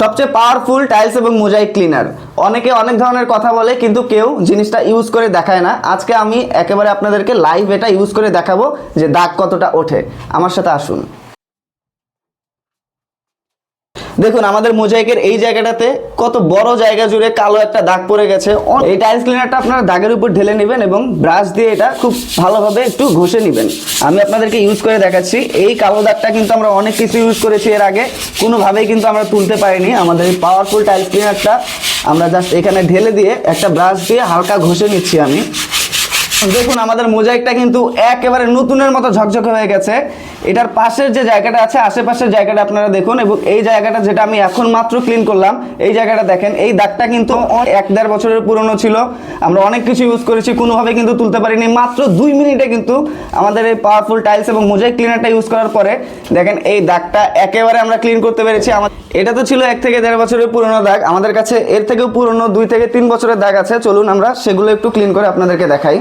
সবচেয়ে powerful tiles এবং mosaic cleaner অনেকে অনেক ধরনের কথা বলে, কিন্তু কেউ জিনিসটা ইউজ করে দেখায় না। আজকে আমি একেবারে আপনাদেরকে লাইভ এটা ইউজ করে দেখাবো যে দাগ কতটা ওঠে। আমার সাথে আসুন। দেখুন, আমাদের মোজাইকের এই জায়গাটাতে কত বড় জায়গা জুড়ে কালো একটা দাগ পড়ে গেছে। এই টাইলস ক্লিনারটা আপনারা দাগের উপর ঢেলে নেবেন এবং ব্রাশ দিয়ে এটা খুব ভালোভাবে একটু ঘষে নেবেন। আমি আপনাদেরকে ইউজ করে দেখাচ্ছি। এই কালো দাগটা কিন্তু আমরা অনেক কিছু ইউজ করেছি এর আগে। কোনোভাবেই কিন্তু আমরা তুলতে পারিনি। আমাদের এই পাওয়ারফুল টাইলস ক্লিনারটা আমরা জাস্ট এখানে ঢেলে দিয়ে একটা ব্রাশ দিয়ে হালকা ঘষে নিচ্ছি আমি। দেখুন, আমাদের মোজাইকটা কিন্তু একেবারে নতুনের মতো ঝকঝকে হয়ে গেছে। এটার পাশের যে জায়গাটা আছে, আশেপাশের জায়গাটা আপনারা দেখুন, এবং এই জায়গাটা যেটা আমি এখন মাত্র ক্লিন করলাম, এই জায়গাটা দেখেন, এই দাগটা কিন্তু এক দেড় বছরের পুরনো ছিল। আমরা অনেক কিছু ইউজ করেছি, কোনোভাবে কিন্তু তুলতে পারিনি। মাত্র দুই মিনিটে কিন্তু আমাদের এই পাওয়ারফুল টাইলস এবং মোজাইক ক্লিনারটা ইউজ করার পরে, দেখেন এই দাগটা একেবারে আমরা ক্লিন করতে পেরেছি। আমার এটা তো ছিল এক থেকে দেড় বছরের পুরনো দাগ। আমাদের কাছে এর থেকেও পুরনো দুই থেকে তিন বছরের দাগ আছে। চলুন আমরা সেগুলো একটু ক্লিন করে আপনাদেরকে দেখাই।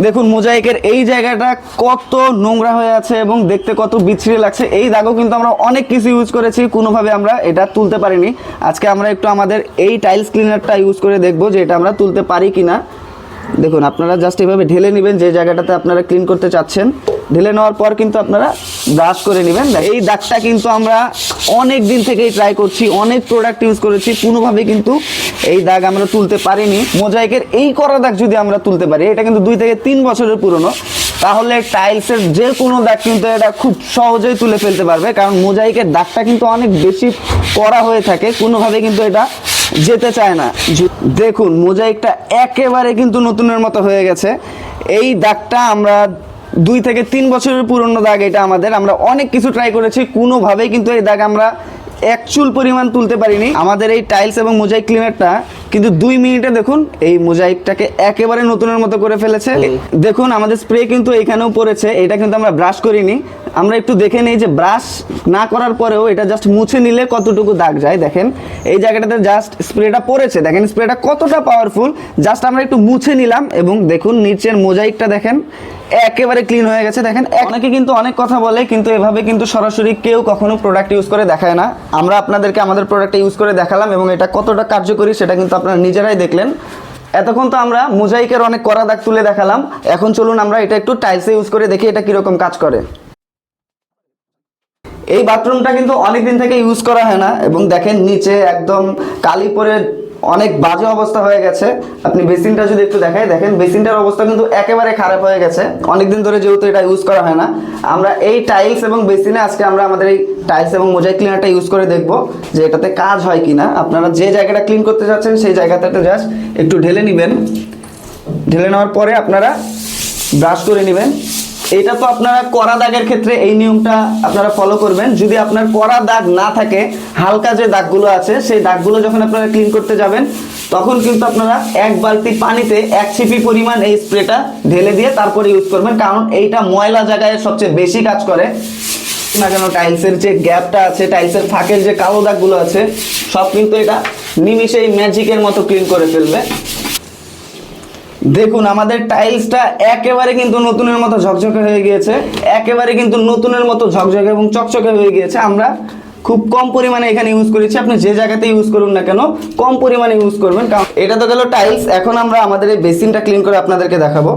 দেখুন, মোজাইকের এই জায়গাটা কত নোংরা হয়ে আছে এবং দেখতে কত বিচ্ছিরি লাগছে। এই দাগও কিন্তু আমরা অনেক কিছু ইউজ করেছি, কোনোভাবে আমরা এটা তুলতে পারিনি। আজকে আমরা একটু আমাদের এই টাইলস ক্লিনারটা ইউজ করে দেখব যে এটা আমরা তুলতে পারি কি না দেখুন, আপনারা জাস্ট এভাবে ঢেলে নেবেন যে জায়গাটাতে আপনারা ক্লিন করতে চাচ্ছেন। ঢেলে নেওয়ার পর কিন্তু আপনারা ব্রাশ করে নেবেন। এই দাগটা কিন্তু আমরা অনেক দিন থেকেই ট্রাই করছি, অনেক প্রোডাক্ট ইউজ করেছি, কোনোভাবে কিন্তু এই দাগ আমরা তুলতে পারিনি। মোজাইকের এই করা দাগ যদি আমরা তুলতে পারি, এটা কিন্তু দুই থেকে তিন বছরের পুরনো, তাহলে টাইলসের যে কোনো দাগ কিন্তু এটা খুব সহজেই তুলে ফেলতে পারবে, কারণ মোজাইকের দাগটা কিন্তু অনেক বেশি করা হয়ে থাকে, কোনোভাবে কিন্তু এটা যেতে চায় না। দেখুন, মোজাইকটা একেবারে কিন্তু নতুনের মতো হয়ে গেছে। এই দাগটা আমরা দুই থেকে তিন বছরের পুরনো দাগ এটা আমাদের। আমরা অনেক কিছু ট্রাই করেছি, কোনোভাবেই কিন্তু এই দাগ আমরা এক চুল পরিমাণ তুলতে পারিনি। আমাদের এই টাইলস এবং মোজাইক ক্লিনারটা কিন্তু দুই মিনিটে দেখুন এই মোজাইকটাকে একেবারে নতুনের মতো করে ফেলেছে। দেখুন আমাদের স্প্রে কিন্তু এখানেও পড়েছে এটা কিন্তু আমরা ব্রাশ করিনি। আমরা একটু দেখে নেই যে ব্রাশ না করার পরেও এটা জাস্ট মুছে নিলে কতটুকু দাগ যায় দেখেন। এই জায়গাটাতে জাস্ট স্প্রেটা পড়েছে দেখেন স্প্রেটা কতটা পাওয়ারফুল জাস্ট আমরা একটু মুছে নিলাম এবং দেখুন নিচের মোজাইকটা দেখেন একেবারে ক্লিন হয়ে গেছে দেখেন। অনেকে কিন্তু অনেক কথা বলে কিন্তু এভাবে কিন্তু সরাসরি কেউ কখনো প্রোডাক্ট ইউজ করে দেখায় না। আমরা আপনাদেরকে আমাদের প্রোডাক্টটা ইউজ করে দেখালাম এবং এটা কতটা কার্যকরী সেটা কিন্তু আপনারা নিজেরাই দেখলেন। এতক্ষণ তো আমরা মোজাইকের অনেক কড়া দাগ তুলে দেখালাম। এখন চলুন আমরা এটা একটু টাইলসে ইউজ করে দেখি এটা কীরকম কাজ করে। এই বাথরুমটা কিন্তু অনেকদিন থেকে ইউজ করা হয় না এবং দেখেন নিচে একদম কালি পরে অনেক বাজে অবস্থা হয়ে গেছে। আপনি বেসিনটা যদি একটু দেখাই, দেখেন বেসিনটার অবস্থা কিন্তু একেবারে খারাপ হয়ে গেছে। অনেকদিন ধরে যেহেতু এটা ইউজ করা হয় না, আমরা এই টাইলস এবং বেসিনে আজকে আমরা আমাদের এই টাইলস এবং মোজাইক ক্লিনারটা ইউজ করে দেখব যে এটাতে কাজ হয় কিনা। আপনারা যে জায়গাটা ক্লিন করতে চাচ্ছেন সেই জায়গাটাতে জাস্ট একটু ঢেলে নেবেন। ঢেলে নেওয়ার পরে আপনারা ব্রাশ করে নেবেন। এটা তো আপনারা কড়া দাগের ক্ষেত্রে এই নিয়মটা আপনারা ফলো করবেন। যদি আপনার কড়া দাগ না থাকে, হালকা যে দাগগুলো আছে, সেই দাগগুলো যখন আপনারা ক্লিন করতে যাবেন, তখন কিন্তু আপনারা এক বালতি পানিতে এক ছিপি পরিমাণ এই স্প্রেটা ঢেলে দিয়ে তারপরে ইউজ করবেন। কারণ এইটা ময়লা জায়গায় সবচেয়ে বেশি কাজ করে। না কেন টাইলসের যে গ্যাপটা আছে টাইলসের ফাঁকের যে কালো দাগগুলো আছে, সব কিন্তু এটা নিমিষেই ম্যাজিকের মতো ক্লিন করে ফেলবে। দেখুন, আমাদের টাইলসটা একেবারে কিন্তু নতুনের মতো ঝকঝকে হয়ে গিয়েছে, একেবারে কিন্তু নতুনের মতো ঝকঝকে এবং চকচকে হয়ে গিয়েছে। আমরা খুব কম পরিমাণে এখানে ইউজ করেছি, আপনি যে জায়গাতে ইউজ করুন না কেন, কম পরিমাণে ইউজ করবেন, কারণ এটা তো গেল টাইলস, এখন আমরা আমাদের এই বেসিনটা ক্লিন করে আপনাদেরকে দেখাবো।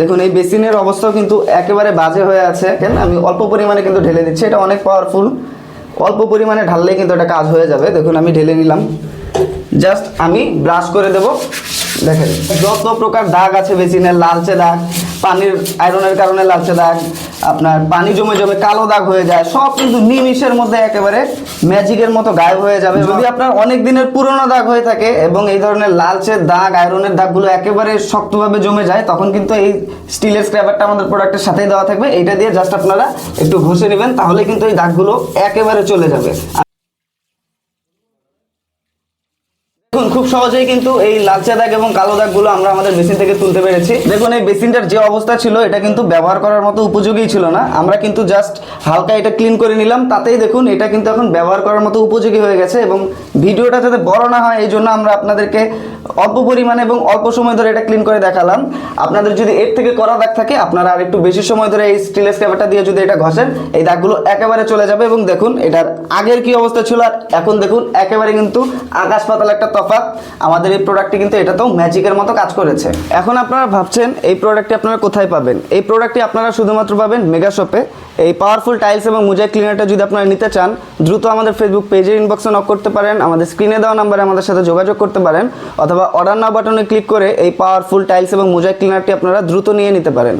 দেখুন, এই বেসিনের অবস্থাও কিন্তু একেবারে বাজে হয়ে আছে, কেন? আমি অল্প পরিমাণে কিন্তু ঢেলে দিচ্ছি, এটা অনেক পাওয়ারফুল অল্প পরিমাণে ঢাললেই কিন্তু এটা কাজ হয়ে যাবে। দেখুন, আমি ঢেলে নিলাম। জাস্ট আমি ব্রাশ করে দেব। দেখেন যত প্রকার দাগ আছে বেসিনের লালচে দাগ পানির আয়রনের কারণে লালচে দাগ আপনার পানি জমে জমে কালো দাগ হয়ে যায় সব কিন্তু নিমিষের মধ্যে একেবারে ম্যাজিকের মতো গায়েব হয়ে যাবে। যদি আপনার অনেক দিনের পুরনো দাগ হয়ে থাকে এবং এই ধরনের লালচে দাগ আয়রনের দাগগুলো একেবারে শক্তভাবে জমে যায় তখন কিন্তু এই স্টিলের স্ক্র্যাবারটা আমাদের প্রোডাক্টের সাথেই দেওয়া থাকবে। এইটা দিয়ে জাস্ট আপনারা একটু ঘষে নেবেন তাহলে কিন্তু এই দাগগুলো একেবারে চলে যাবে। দেখুন খুব সহজেই কিন্তু এই লালচে দাগ এবং কালো দাগগুলো আমরা আমাদের বেসিন থেকে তুলতে পেরেছি। দেখুন, এই বেসিনটার যে অবস্থা ছিল, এটা কিন্তু ব্যবহার করার মতো উপযোগী ছিল না। আমরা কিন্তু জাস্ট হালকা এটা ক্লিন করে নিলাম। তাতেই দেখুন, এটা কিন্তু এখন ব্যবহার করার মতো উপযোগী হয়ে গেছে এবং ভিডিওটা যাতে বড় না হয়, এই জন্য আমরা আপনাদেরকে অল্প পরিমাণে এবং অল্প সময় ধরে এটা ক্লিন করে দেখালাম। আপনাদের যদি এর থেকে করা দাগ থাকে, আপনারা আর একটু বেশি সময় ধরে এই স্টিলের স্ক্যাবারটা দিয়ে যদি এটা ঘষেন, এই দাগগুলো একেবারে চলে যাবে এবং দেখুন, এটার আগের কি অবস্থা ছিল, আর এখন দেখুন, একেবারে কিন্তু আকাশ পাতাল একটা তফাৎ আমাদের এই প্রোডাক্টটি কিন্তু এটা তো ম্যাজিকের মতো কাজ করেছে। এখন আপনারা ভাবছেন, এই প্রোডাক্টটি আপনারা কোথায় পাবেন? এই প্রোডাক্টটি আপনারা শুধুমাত্র পাবেন মেগা শপে এই পাওয়ারফুল টাইলস এবং মোজাইক ক্লিনারটা যদি আপনারা নিতে চান, দ্রুত আমাদের ফেসবুক পেজের ইনবক্সে নক করতে পারেন, আমাদের স্ক্রিনে দেওয়া নাম্বারে আমাদের সাথে যোগাযোগ করতে পারেন, অথবা অর্ডার নাও বাটনে ক্লিক করে এই পাওয়ারফুল টাইলস এবং মোজাইক ক্লিনারটি আপনারা দ্রুত নিয়ে নিতে পারেন।